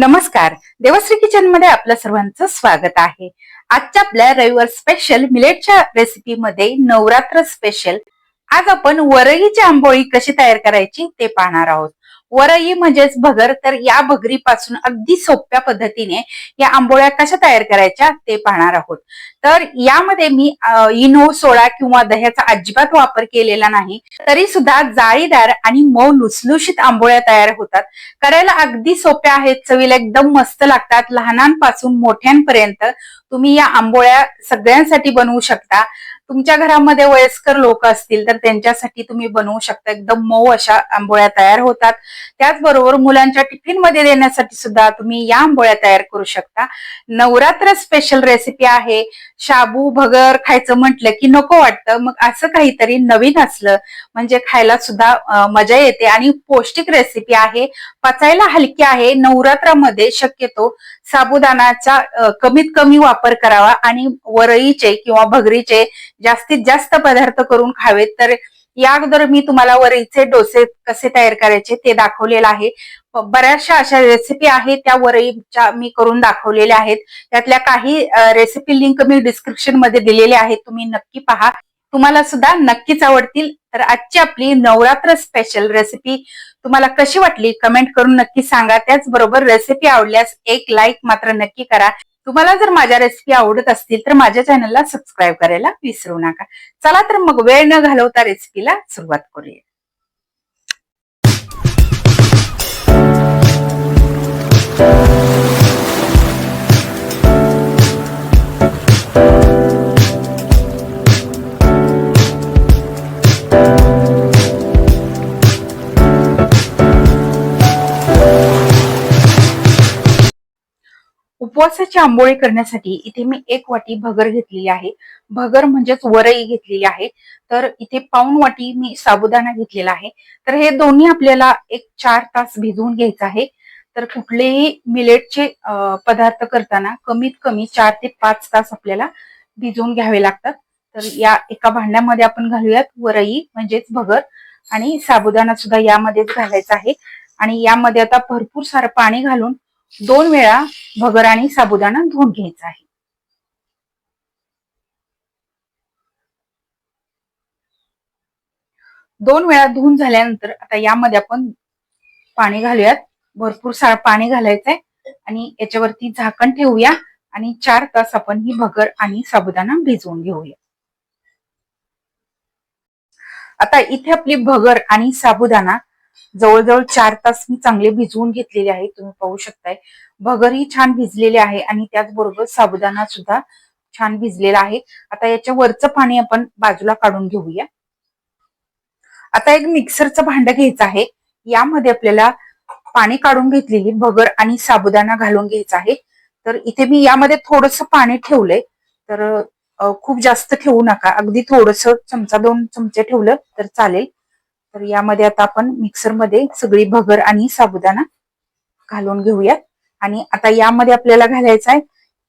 नमस्कार. देवश्री किचनमध्ये आपलं सर्वांचं स्वागत आहे. आजच्या आपल्या रविवार स्पेशल मिलेटच्या रेसिपी मध्ये नवरात्र स्पेशल आज आपण वरईची आंबोळी कशी तयार करायची ते पाहणार आहोत. वरई म्हणजेच भगर तर या भगरीपासून अगदी सोप्या पद्धतीने या आंबोळ्या कशा तयार करायच्या ते पाहणार आहोत. तर यामध्ये मी इनो सोडा किंवा दह्याचा अजिबात वापर केलेला नाही तरी सुद्धा जाळीदार आणि मऊ लुसलुशीत आंबोळ्या तयार होतात. करायला अगदी सोप्या आहेत चवीला एकदम मस्त लागतात. लहानांपासून मोठ्यांपर्यंत तुम्ही या आंबोळ्या सगळ्यांसाठी बनवू शकता. तुमच्या घरामध्ये वयस्कर लोक असतील तर त्यांच्यासाठी तुम्ही बनवू शकता एकदम मऊ अशा आंबोळ्या तयार होतात. त्याचबरोबर मुलांच्या टिफिनमध्ये देण्यासाठी सुद्धा तुम्ही या आंबोळ्या तयार करू शकता. नवरात्र स्पेशल रेसिपी आहे. शाबू भगर खायचं म्हटलं की नको वाटतं. मग असं काहीतरी नवीन असलं म्हणजे खायला सुद्धा मजा येते. आणि पौष्टिक रेसिपी आहे. पचायला हलकी आहे. नवरात्रामध्ये शक्यतो साबुदाणाचा कमीत कमी वापर करावा. आणि वरईचे किंवा भगरीचे जास्तीत जास्त पदार्थ करून खावेत. तर या अगोदर मी तुम्हाला वरईचे डोसे कसे तयार करायचे ते दाखवलेलं आहे. बऱ्याचशा अशा रेसिपी आहेत त्या वरईच्या मी करून दाखवलेल्या आहेत. त्यातल्या काही रेसिपी लिंक मी डिस्क्रिप्शनमध्ये दिलेल्या आहेत तुम्ही नक्की पहा. तुम्हाला सुद्धा नक्कीच आवडतील. तर आजची आपली नवरात्र स्पेशल रेसिपी तुम्हाला कशी वाटली कमेंट करून नक्की सांगा. त्याचबरोबर रेसिपी आवडल्यास एक लाईक मात्र नक्की करा. तुम्हाला जर माझ्या रेसिपी आवडत असतील तर माझ्या चॅनलला सबस्क्राईब करायला विसरू नका. चला तर मग वेळ न घालवता रेसिपीला सुरुवात करूया. उपवासाची आंबोळी करण्यासाठी इथे मी एक वाटी भगर घेतलेली आहे. भगर म्हणजेच वरई घेतलेली आहे. तर इथे पाऊन वाटी मी साबुदाणा घेतलेला आहे. तर हे दोन्ही आपल्याला एक चार तास भिजवून घ्यायचं आहे. तर कुठलेही मिलेटचे पदार्थ करताना कमीत कमी चार ते पाच तास आपल्याला भिजवून घ्यावे लागतात. तर या एका भांड्यामध्ये आपण घालूयात वरई म्हणजेच भगर आणि साबुदाणा सुद्धा यामध्येच घालायचा आहे. आणि यामध्ये आता भरपूर सारं पाणी घालून दोन वेळा भगर आणि साबुदाणा धुवून घ्यायचा आहे. दोन वेळा धुवून झाल्यानंतर आता यामध्ये आपण पाणी घालूयात. भरपूर सार पाणी घालायचंय आणि याच्यावरती झाकण ठेवूया आणि चार तास आपण ही भगर आणि साबुदाणा भिजवून घेऊया. आता इथे आपली भगर आणि साबुदाणा जवळजवळ चार तास मी चांगले भिजवून घेतलेले आहे तुम्ही पाहू शकताय. भगरही छान भिजलेले आहे आणि त्याचबरोबर साबुदाणा सुद्धा छान भिजलेला आहे. आता याच्या वरचं पाणी आपण बाजूला काढून घेऊया. आता एक मिक्सरचं भांड घ्यायचं आहे. यामध्ये आपल्याला पाणी काढून घेतलेली भगर आणि साबुदाणा घालून घ्यायचा आहे. तर इथे मी यामध्ये थोडस पाणी ठेवलंय. तर खूप जास्त ठेवू नका. अगदी थोडस चमचा दोन चमचे ठेवलं तर चालेल. तर यामध्ये आता आपण मिक्सरमध्ये सगळी भगर आणि साबुदाणा घालून घेऊयात. आणि आता यामध्ये आपल्याला घालायचा आहे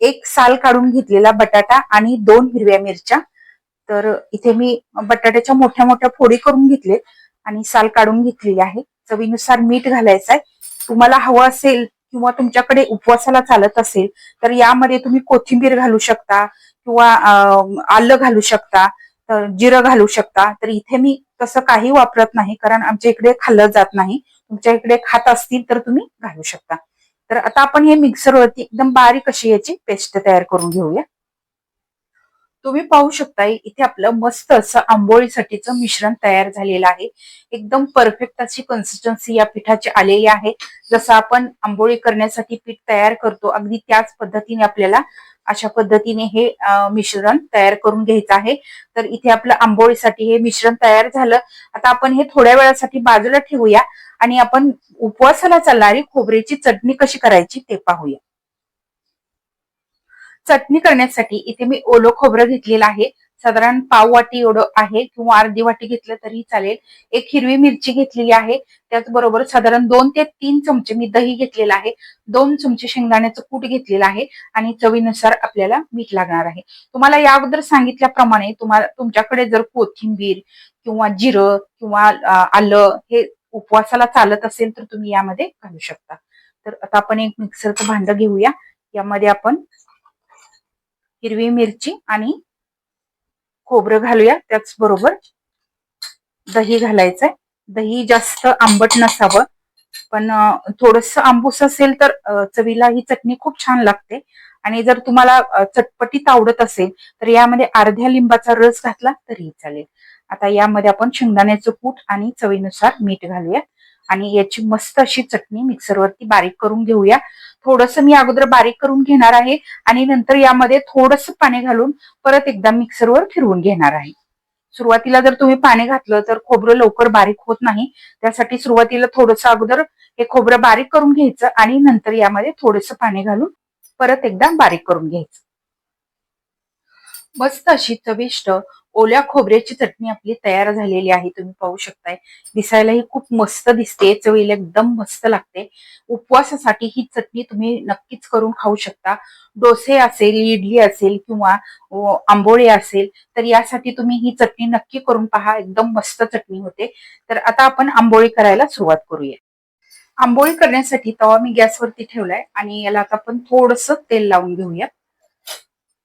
एक साल काढून घेतलेला बटाटा आणि दोन हिरव्या मिरच्या. तर इथे मी बटाट्याच्या मोठ्या मोठ्या फोडी करून घेतले आणि साल काढून घेतलेली आहे. चवीनुसार मीठ घालायचं आहे तुम्हाला हवं असेल किंवा तुमच्याकडे उपवासाला चालत असेल तर यामध्ये तुम्ही कोथिंबीर घालू शकता किंवा आलं घालू शकता तर जिरं घालू शकता. तर इथे मी तसं काही वापरत नाही कारण आमच्या इकडे खाल्लं जात नाही. तुमच्या इकडे खात असतील तर तुम्ही घालू शकता. तर आता आपण हे मिक्सरवरती एकदम बारीक अशी याची पेस्ट तयार करून घेऊया. तुम्ही पाहू शकताय इथे आपलं मस्त असं आंबोळीसाठीचं मिश्रण तयार झालेलं आहे. एकदम परफेक्ट अशी कन्सिस्टन्सी या पिठाची आलेली आहे. जसं आपण आंबोळी करण्यासाठी पीठ तयार करतो अगदी त्याच पद्धतीने आपल्याला अशा पद्धतीने हे मिश्रण तयार करून घ्यायचं आहे. तर इथे आपलं आंबोळीसाठी हे मिश्रण तयार झालं. आता आपण हे थोड्या वेळासाठी बाजूला ठेवूया आणि आपण उपवासाला चालणारी खोबऱ्याची चटणी कशी करायची ते पाहूया. चटणी करण्यासाठी इथे मी ओलं खोबरं घेतलेलं आहे. साधारण पाव वाटी एवढं आहे किंवा अर्धी वाटी घेतलं तरी चालेल. एक हिरवी मिरची घेतलेली आहे. त्याचबरोबर साधारण दोन ते तीन चमचे मी दही घेतलेलं आहे. दोन चमचे शेंगदाण्याचं कूट घेतलेलं आहे आणि चवीनुसार आपल्याला मीठ लागणार आहे. तुम्हाला या अगोदर सांगितल्याप्रमाणे तुम्हाला तुमच्याकडे जर कोथिंबीर किंवा जिरं किंवा आलं हे उपवासाला चालत असेल तर तुम्ही यामध्ये घालू शकता. तर आता आपण एक मिक्सरचं भांड घेऊया. यामध्ये आपण हिरवी मिरची आणि खोबरं घालूया. त्याचबरोबर दही घालायचंय. दही जास्त आंबट नसावं. पण थोडस आंबूस असेल तर चवीला ही चटणी खूप छान लागते. आणि जर तुम्हाला चटपटीत आवडत असेल तर यामध्ये अर्ध्या लिंबाचा रस घातला तरीही चालेल. आता यामध्ये आपण शेंगदाण्याचं कूट आणि चवीनुसार मीठ घालूया. आणि याची मस्त अशी चटणी मिक्सरवरती बारीक करून घेऊया. थोडस मी अगोदर बारीक करून घेणार आहे आणि नंतर यामध्ये थोडस पाणी घालून परत एकदा मिक्सरवर फिरवून घेणार आहे. सुरुवातीला जर तुम्ही पाणी घातलं तर खोबरं लवकर बारीक होत नाही. त्यासाठी सुरुवातीला थोडस अगोदर हे खोबरं बारीक करून घ्यायचं आणि नंतर यामध्ये थोडस पाणी घालून परत एकदा बारीक करून घ्यायचं. मस्त अशी चविष्ट ओल्या खोबऱ्याची चटणी आपली तयार झालेली आहे. तुम्ही पाहू शकताय. दिसायलाही खूप मस्त दिसते. चवीला एकदम मस्त लागते. उपवासासाठी ही चटणी तुम्ही नक्कीच करून खाऊ शकता. डोसे असेल इडली असेल किंवा आंबोळे असेल तर यासाठी तुम्ही ही चटणी नक्की करून पहा. एकदम मस्त चटणी होते. तर आता आपण आंबोळी करायला सुरुवात करूया. आंबोळी करण्यासाठी तवा मी गॅसवरती ठेवलाय आणि याला आता आपण थोडस तेल लावून घेऊयात.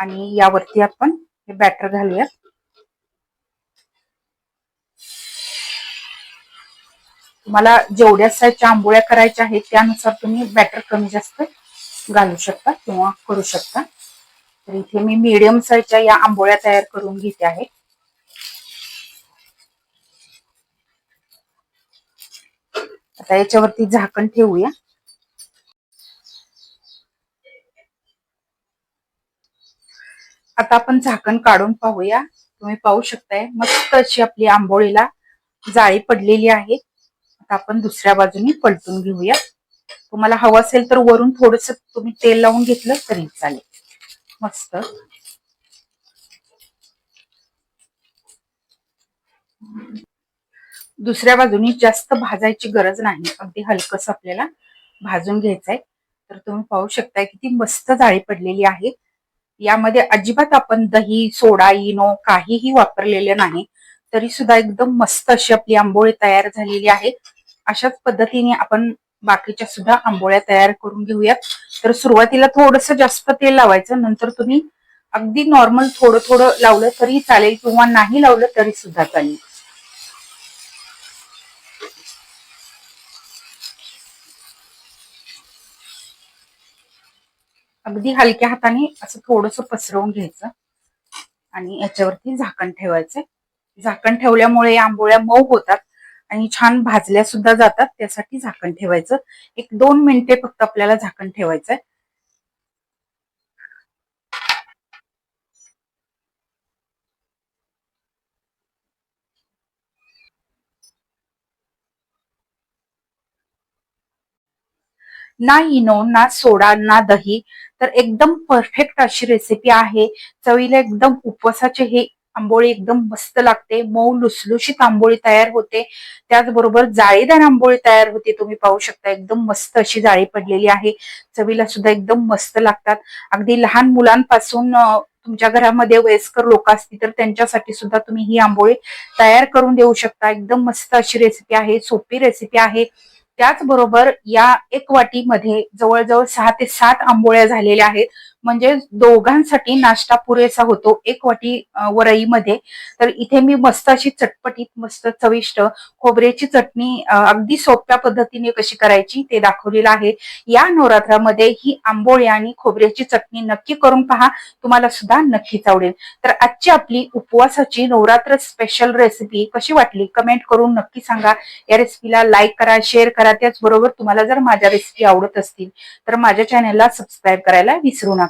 आणि यावरती आपण हे बॅटर घालूया तुम्हाला जेवढ्या साईजच्या आंबोळ्या करायच्या आहेत त्यानुसार तुम्ही बॅटर कमी जास्त घालू शकता किंवा करू शकता. तर इथे मी मीडियम साईजच्या या आंबोळ्या तयार करून घेते आहे. आता याच्यावरती झाकण ठेवूया. आता आपण झाकण काढून पाहूया. तुम्ही पाहू शकताय मस्त अशी आपली आंबोळीला जाळी पडलेली आहे. आता आपण दुसऱ्या बाजूने पलटून घेऊया. तुम्हाला हवं असेल तर वरून थोडस तुम्ही तेल लावून घेतलं तरी चालेल. मस्त. दुसऱ्या बाजूनी जास्त भाजायची गरज नाही. अगदी हलकस आपल्याला भाजून घ्यायचंय. तर तुम्ही पाहू शकताय किती मस्त जाळी पडलेली आहे. यामध्ये अजिबात आपण दही सोडा इनो काहीही वापरलेले नाही. तरी सुद्धा एकदम मस्त अशी आपली आंबोळी तयार झालेली आहे. अशाच पद्धतीने आपण बाकीच्या सुद्धा आंबोळ्या तयार करून घेऊयात. तर सुरुवातीला थोडस जास्त तेल लावायचं नंतर तुम्ही अगदी नॉर्मल थोडं थोडं लावलं तरी चालेल किंवा नाही लावलं तरी सुद्धा चालेल. अगदी हलक्या हाताने असं थोडस पसरवून घ्यायचं. आणि याच्यावरती झाकण ठेवायचं झाकण ठेवल्यामुळे आंबोळ्या मऊ होतात आणि छान भाजल्या सुद्धा जातात. त्यासाठी झाकण ठेवायचं. एक दोन मिनिटे फक्त आपल्याला झाकण ठेवायचंय. ना इनो ना सोडा ना दही. तर एकदम परफेक्ट अशी रेसिपी आहे. चवीला एकदम उपवासाचे हे आंबोळी एकदम मस्त लागते. मऊ लुसलुशीत आंबोळी तयार होते. त्याचबरोबर जाळीदार आंबोळी तयार होते. तुम्ही पाहू शकता एकदम मस्त अशी जाळी पडलेली आहे. चवीला सुद्धा एकदम मस्त लागतात. अगदी लहान मुलांपासून तुमच्या घरामध्ये वयस्कर लोक असतील तर त्यांच्यासाठी सुद्धा तुम्ही ही आंबोळी तयार करून देऊ शकता. एकदम मस्त अशी रेसिपी आहे. सोपी रेसिपी आहे. त्याचबरोबर या एक वाटीमध्ये जवळजवळ सहा ते सात आंबोळ्या झालेल्या आहेत. म्हणजे दोघांसाठी नाश्ता पुरेसा होतो. एक वाटी वरईमध्ये. तर इथे मी मस्त अशी चटपटीत मस्त चविष्ट खोबऱ्याची चटणी अगदी सोप्या पद्धतीने कशी करायची ते दाखवलेलं आहे. या नवरात्रामध्ये ही आंबोळी आणि खोबऱ्याची चटणी नक्की करून पहा. तुम्हाला सुद्धा नक्कीच आवडेल. तर आजची आपली उपवासाची नवरात्र स्पेशल रेसिपी कशी वाटली? कमेंट करून नक्की सांगा. या रेसिपीला लाईक करा शेअर करा. त्याचबरोबर तुम्हाला जर माझ्या रेसिपी आवडत असतील तर माझ्या चॅनलला सबस्क्राईब करायला विसरू नका.